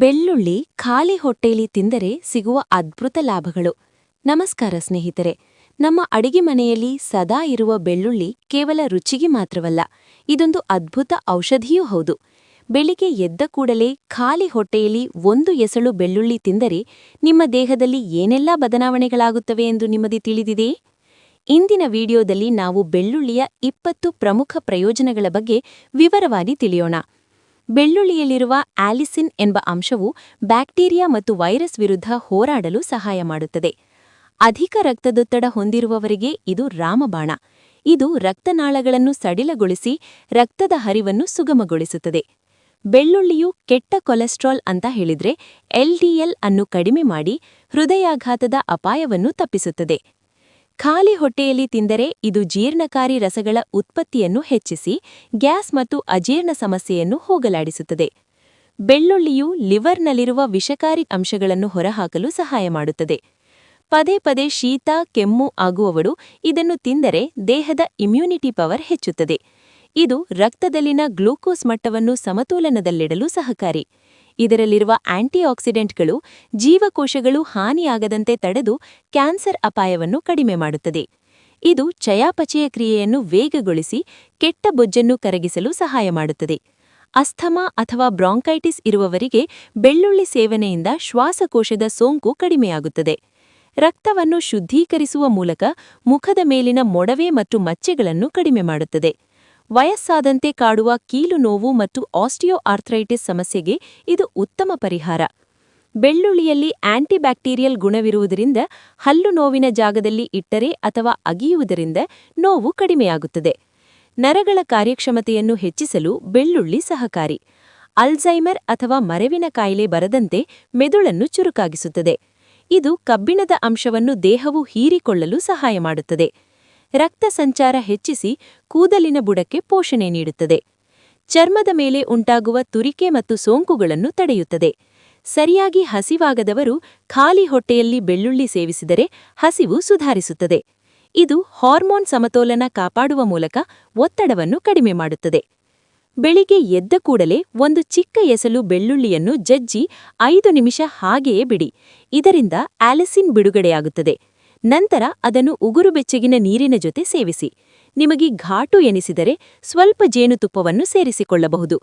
ಬೆಳ್ಳುಳ್ಳಿ ಖಾಲಿ ಹೊಟ್ಟೆಯಲ್ಲಿ ತಿಂದರೆ ಸಿಗುವ ಅದ್ಭುತ ಲಾಭಗಳು. ನಮಸ್ಕಾರ ಸ್ನೇಹಿತರೆ. ನಮ್ಮ ಅಡಿಗೆ ಮನೆಯಲ್ಲಿ ಸದಾ ಇರುವ ಬೆಳ್ಳುಳ್ಳಿ ಕೇವಲ ರುಚಿಗೆ ಮಾತ್ರವಲ್ಲ, ಇದೊಂದು ಅದ್ಭುತ ಔಷಧಿಯೂ ಹೌದು. ಬೆಳಿಗ್ಗೆ ಎದ್ದ ಕೂಡಲೇ ಖಾಲಿ ಹೊಟ್ಟೆಯಲ್ಲಿ ಒಂದು ಎಸಳು ಬೆಳ್ಳುಳ್ಳಿ ತಿಂದರೆ ನಿಮ್ಮ ದೇಹದಲ್ಲಿ ಏನೆಲ್ಲ ಬದಲಾವಣೆಗಳಾಗುತ್ತವೆ ಎಂದು ನಿಮಗೆ ತಿಳಿದಿದೆಯೇ? ಇಂದಿನ ವಿಡಿಯೋದಲ್ಲಿ ನಾವು ಬೆಳ್ಳುಳ್ಳಿಯ ಇಪ್ಪತ್ತು ಪ್ರಮುಖ ಪ್ರಯೋಜನಗಳ ಬಗ್ಗೆ ವಿವರವಾಗಿ ತಿಳಿಯೋಣ. ಬೆಳ್ಳುಳ್ಳಿಯಲ್ಲಿರುವ ಆಲಿಸಿನ್ ಎಂಬ ಅಂಶವು ಬ್ಯಾಕ್ಟೀರಿಯಾ ಮತ್ತು ವೈರಸ್ ವಿರುದ್ಧ ಹೋರಾಡಲು ಸಹಾಯ ಮಾಡುತ್ತದೆ. ಅಧಿಕ ರಕ್ತದೊತ್ತಡ ಹೊಂದಿರುವವರಿಗೆ ಇದು ರಾಮಬಾಣ. ಇದು ರಕ್ತನಾಳಗಳನ್ನು ಸಡಿಲಗೊಳಿಸಿ ರಕ್ತದ ಹರಿವನ್ನು ಸುಗಮಗೊಳಿಸುತ್ತದೆ. ಬೆಳ್ಳುಳ್ಳಿಯು ಕೆಟ್ಟ ಕೊಲೆಸ್ಟ್ರಾಲ್ ಅಂತ ಹೇಳಿದ್ರೆ ಎಲ್ಡಿಎಲ್ ಅನ್ನು ಕಡಿಮೆ ಮಾಡಿ ಹೃದಯಾಘಾತದ ಅಪಾಯವನ್ನು ತಪ್ಪಿಸುತ್ತದೆ. ಖಾಲಿ ಹೊಟ್ಟೆಯಲ್ಲಿ ತಿಂದರೆ ಇದು ಜೀರ್ಣಕಾರಿ ರಸಗಳ ಉತ್ಪತ್ತಿಯನ್ನು ಹೆಚ್ಚಿಸಿ, ಗ್ಯಾಸ್ ಮತ್ತು ಅಜೀರ್ಣ ಸಮಸ್ಯೆಯನ್ನು ಹೋಗಲಾಡಿಸುತ್ತದೆ. ಬೆಳ್ಳುಳ್ಳಿಯು ಲಿವರ್ನಲ್ಲಿರುವ ವಿಷಕಾರಿ ಅಂಶಗಳನ್ನು ಹೊರಹಾಕಲು ಸಹಾಯ ಮಾಡುತ್ತದೆ. ಪದೇ ಪದೇ ಶೀತ, ಕೆಮ್ಮು ಆಗುವವಳು ಇದನ್ನು ತಿಂದರೆ ದೇಹದ ಇಮ್ಯುನಿಟಿ ಪವರ್ ಹೆಚ್ಚುತ್ತದೆ. ಇದು ರಕ್ತದಲ್ಲಿನ ಗ್ಲೂಕೋಸ್ ಮಟ್ಟವನ್ನು ಸಮತೋಲನದಲ್ಲಿಡಲು ಸಹಕಾರಿ. ಇದರಲ್ಲಿರುವ ಆಂಟಿಆಕ್ಸಿಡೆಂಟ್ಗಳು ಜೀವಕೋಶಗಳು ಹಾನಿಯಾಗದಂತೆ ತಡೆದು ಕ್ಯಾನ್ಸರ್ ಅಪಾಯವನ್ನು ಕಡಿಮೆ ಮಾಡುತ್ತದೆ. ಇದು ಚಯಾಪಚಯ ಕ್ರಿಯೆಯನ್ನು ವೇಗಗೊಳಿಸಿ ಕೆಟ್ಟ ಬೊಜ್ಜನ್ನು ಕರಗಿಸಲು ಸಹಾಯ ಮಾಡುತ್ತದೆ. ಅಸ್ಥಮಾ ಅಥವಾ ಬ್ರಾಂಕೈಟಿಸ್ ಇರುವವರಿಗೆ ಬೆಳ್ಳುಳ್ಳಿ ಸೇವನೆಯಿಂದ ಶ್ವಾಸಕೋಶದ ಸೋಂಕು ಕಡಿಮೆಯಾಗುತ್ತದೆ. ರಕ್ತವನ್ನು ಶುದ್ಧೀಕರಿಸುವ ಮೂಲಕ ಮುಖದ ಮೇಲಿನ ಮೊಡವೆ ಮತ್ತು ಮಚ್ಚೆಗಳನ್ನು ಕಡಿಮೆ ಮಾಡುತ್ತದೆ. ವಯಸ್ಸಾದಂತೆ ಕಾಡುವ ಕೀಲು ನೋವು ಮತ್ತು ಆಸ್ಟಿಯೋ ಆರ್ಥ್ರೈಟಿಸ್ ಸಮಸ್ಯೆಗೆ ಇದು ಉತ್ತಮ ಪರಿಹಾರ. ಬೆಳ್ಳುಳ್ಳಿಯಲ್ಲಿ ಆಂಟಿಬ್ಯಾಕ್ಟೀರಿಯಲ್ ಗುಣವಿರುವುದರಿಂದ ಹಲ್ಲು ನೋವಿನ ಜಾಗದಲ್ಲಿ ಇಟ್ಟರೆ ಅಥವಾ ಅಗಿಯುವುದರಿಂದ ನೋವು ಕಡಿಮೆಯಾಗುತ್ತದೆ. ನರಗಳ ಕಾರ್ಯಕ್ಷಮತೆಯನ್ನು ಹೆಚ್ಚಿಸಲು ಬೆಳ್ಳುಳ್ಳಿ ಸಹಕಾರಿ. ಅಲ್ಝೈಮರ್ ಅಥವಾ ಮರೆವಿನ ಕಾಯಿಲೆ ಬರದಂತೆ ಮೆದುಳನ್ನು ಚುರುಕಾಗಿಸುತ್ತದೆ. ಇದು ಕಬ್ಬಿಣದ ಅಂಶವನ್ನು ದೇಹವು ಹೀರಿಕೊಳ್ಳಲು ಸಹಾಯ ಮಾಡುತ್ತದೆ. ರಕ್ತ ಸಂಚಾರ ಹೆಚ್ಚಿಸಿ ಕೂದಲಿನ ಬುಡಕ್ಕೆ ಪೋಷಣೆ ನೀಡುತ್ತದೆ. ಚರ್ಮದ ಮೇಲೆ ಉಂಟಾಗುವ ತುರಿಕೆ ಮತ್ತು ಸೋಂಕುಗಳನ್ನು ತಡೆಯುತ್ತದೆ. ಸರಿಯಾಗಿ ಹಸಿವಾಗದವರು ಖಾಲಿ ಹೊಟ್ಟೆಯಲ್ಲಿ ಬೆಳ್ಳುಳ್ಳಿ ಸೇವಿಸಿದರೆ ಹಸಿವು ಸುಧಾರಿಸುತ್ತದೆ. ಇದು ಹಾರ್ಮೋನ್ ಸಮತೋಲನ ಕಾಪಾಡುವ ಮೂಲಕ ಒತ್ತಡವನ್ನು ಕಡಿಮೆ ಮಾಡುತ್ತದೆ. ಬೆಳಿಗ್ಗೆ ಎದ್ದ ಕೂಡಲೇ ಒಂದು ಚಿಕ್ಕ ಎಸಲು ಬೆಳ್ಳುಳ್ಳಿಯನ್ನು ಜಜ್ಜಿ ಐದು ನಿಮಿಷ ಹಾಗೆಯೇ ಬಿಡಿ. ಇದರಿಂದ ಆಲಿಸಿನ್ ಬಿಡುಗಡೆಯಾಗುತ್ತದೆ. ನಂತರ ಅದನ್ನು ಉಗುರು ಬೆಚ್ಚಗಿನ ನೀರಿನ ಜೊತೆ ಸೇವಿಸಿ. ನಿಮಗೆ ಘಾಟು ಎನಿಸಿದರೆ ಸ್ವಲ್ಪ ಜೇನುತುಪ್ಪವನ್ನು ಸೇರಿಸಿಕೊಳ್ಳಬಹುದು.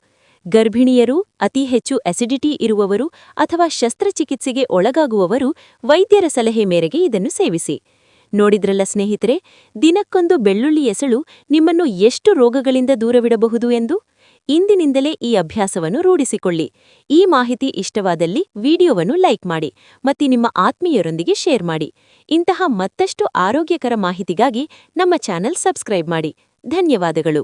ಗರ್ಭಿಣಿಯರು, ಅತಿ ಹೆಚ್ಚು ಅಸಿಡಿಟಿ ಇರುವವರು ಅಥವಾ ಶಸ್ತ್ರಚಿಕಿತ್ಸೆಗೆ ಒಳಗಾಗುವವರು ವೈದ್ಯರ ಸಲಹೆ ಮೇರೆಗೆ ಇದನ್ನು ಸೇವಿಸಿ. ನೋಡಿದ್ರಲ್ಲ ಸ್ನೇಹಿತರೆ, ದಿನಕ್ಕೊಂದು ಬೆಳ್ಳುಳ್ಳಿ ಎಸಳು ನಿಮ್ಮನ್ನು ಎಷ್ಟು ರೋಗಗಳಿಂದ ದೂರವಿಡಬಹುದು ಎಂದು? ಇಂದಿನಿಂದಲೇ ಈ ಅಭ್ಯಾಸವನ್ನು ರೂಢಿಸಿಕೊಳ್ಳಿ. ಈ ಮಾಹಿತಿ ಇಷ್ಟವಾದಲ್ಲಿ ವಿಡಿಯೋವನ್ನು ಲೈಕ್ ಮಾಡಿ ಮತ್ತು ನಿಮ್ಮ ಆತ್ಮೀಯರೊಂದಿಗೆ ಶೇರ್ ಮಾಡಿ. ಇಂತಹ ಮತ್ತಷ್ಟು ಆರೋಗ್ಯಕರ ಮಾಹಿತಿಗಾಗಿ ನಮ್ಮ ಚಾನೆಲ್ ಸಬ್ಸ್ಕ್ರೈಬ್ ಮಾಡಿ. ಧನ್ಯವಾದಗಳು.